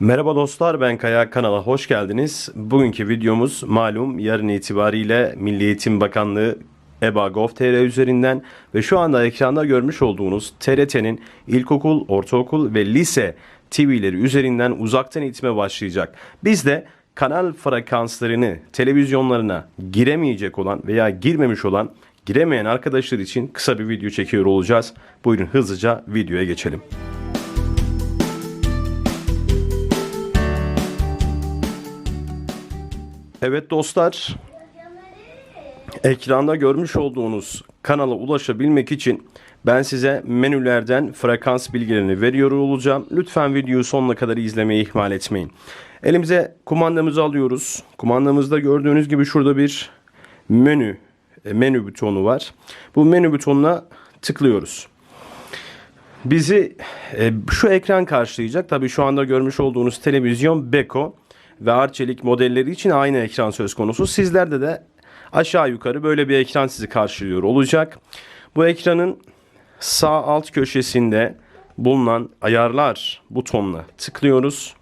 Merhaba dostlar ben Kaya kanala hoş geldiniz. Bugünkü videomuz malum yarın itibariyle Milli Eğitim Bakanlığı EBA Gov.tr üzerinden ve şu anda ekranda görmüş olduğunuz TRT'nin ilkokul, ortaokul ve lise TV'leri üzerinden uzaktan eğitime başlayacak. Biz de kanal frekanslarını televizyonlarına giremeyecek olan veya girmemiş olan giremeyen arkadaşlar için kısa bir video çekiyor olacağız. Buyurun hızlıca videoya geçelim. Evet dostlar, ekranda görmüş olduğunuz kanala ulaşabilmek için ben size menülerden frekans bilgilerini veriyor olacağım. Lütfen videoyu sonuna kadar izlemeyi ihmal etmeyin. Elimize kumandamızı alıyoruz. Kumandamızda gördüğünüz gibi şurada bir menü e, menü butonu var. Bu menü butonuna tıklıyoruz. Bizi e, şu ekran karşılayacak. Tabii şu anda görmüş olduğunuz televizyon Beko ve Arçelik modelleri için aynı ekran söz konusu. Sizlerde de aşağı yukarı böyle bir ekran sizi karşılıyor olacak. Bu ekranın sağ alt köşesinde bulunan ayarlar butonuna tıklıyoruz.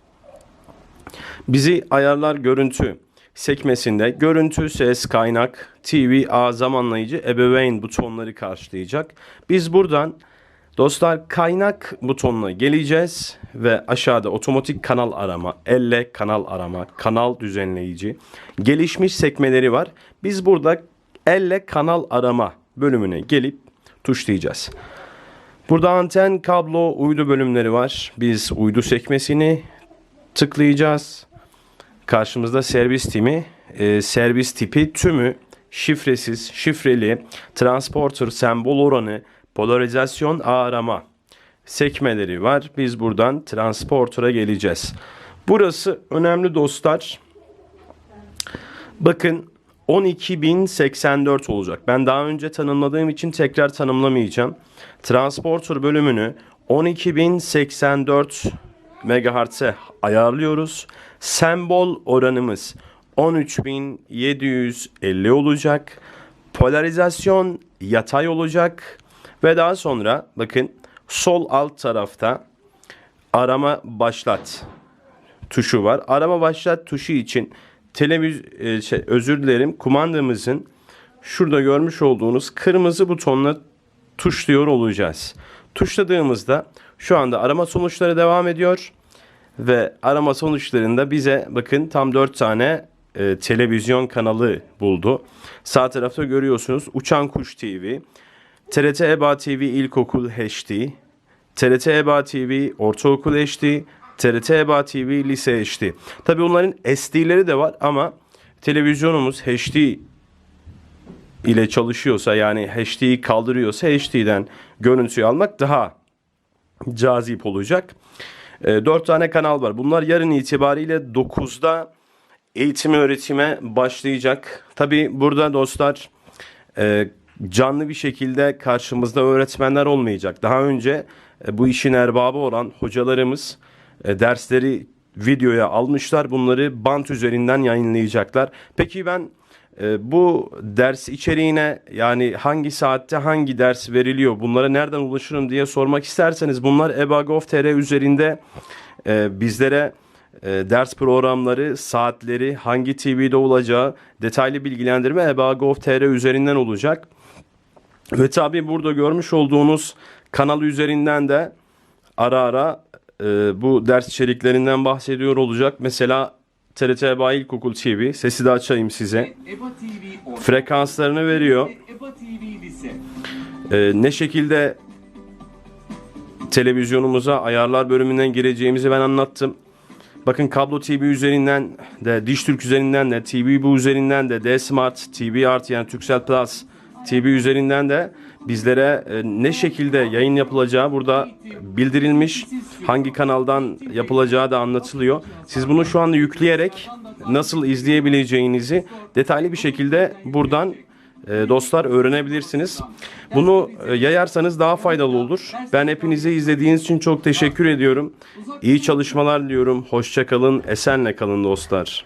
Bizi ayarlar görüntü sekmesinde görüntü, ses, kaynak, TV, A zamanlayıcı, ebeveyn butonları karşılayacak. Biz buradan dostlar kaynak butonuna geleceğiz ve aşağıda otomatik kanal arama, elle kanal arama, kanal düzenleyici, gelişmiş sekmeleri var. Biz burada elle kanal arama bölümüne gelip tuşlayacağız. Burada anten, kablo, uydu bölümleri var. Biz uydu sekmesini tıklayacağız. Karşımızda servis timi, e, servis tipi tümü şifresiz, şifreli, transporter, sembol oranı, polarizasyon ağ arama sekmeleri var. Biz buradan transporter'a geleceğiz. Burası önemli dostlar. Bakın 12084 olacak. Ben daha önce tanımladığım için tekrar tanımlamayacağım. Transporter bölümünü 12084 MHz'e ayarlıyoruz. Sembol oranımız 13750 olacak. Polarizasyon yatay olacak ve daha sonra bakın sol alt tarafta arama başlat tuşu var. Arama başlat tuşu için televiz e, şey, özür dilerim kumandamızın şurada görmüş olduğunuz kırmızı butonla tuşluyor olacağız. Tuşladığımızda şu anda arama sonuçları devam ediyor ve arama sonuçlarında bize bakın tam 4 tane e, televizyon kanalı buldu. Sağ tarafta görüyorsunuz Uçan Kuş TV, TRT EBA TV İlkokul HD, TRT EBA TV Ortaokul HD, TRT EBA TV Lise HD. Tabii onların SD'leri de var ama televizyonumuz HD ile çalışıyorsa yani HD'yi kaldırıyorsa HD'den görüntüyü almak daha cazip olacak. E, 4 tane kanal var. Bunlar yarın itibariyle 9'da eğitim öğretime başlayacak. Tabi burada dostlar e, canlı bir şekilde karşımızda öğretmenler olmayacak. Daha önce e, bu işin erbabı olan hocalarımız e, dersleri videoya almışlar. Bunları bant üzerinden yayınlayacaklar. Peki ben e, bu ders içeriğine yani hangi saatte hangi ders veriliyor bunlara nereden ulaşırım diye sormak isterseniz bunlar EBA.gov.tr üzerinde bizlere ders programları, saatleri, hangi TV'de olacağı detaylı bilgilendirme EBA.gov.tr üzerinden olacak. Ve tabi burada görmüş olduğunuz kanal üzerinden de ara ara e, bu ders içeriklerinden bahsediyor olacak. Mesela TRT EBA İlkokul TV sesi de açayım size. Frekanslarını veriyor. E, ne şekilde televizyonumuza ayarlar bölümünden gireceğimizi ben anlattım. Bakın kablo TV üzerinden de Dijitürk üzerinden de TV bu üzerinden de D Smart TV artı yani Turkcell Plus TV üzerinden de bizlere e, ne şekilde yayın yapılacağı burada bildirilmiş. Hangi kanaldan yapılacağı da anlatılıyor. Siz bunu şu anda yükleyerek nasıl izleyebileceğinizi detaylı bir şekilde buradan e, dostlar öğrenebilirsiniz. Bunu e, yayarsanız daha faydalı olur. Ben hepinize izlediğiniz için çok teşekkür ediyorum. İyi çalışmalar diliyorum. Hoşça kalın, esenle kalın dostlar.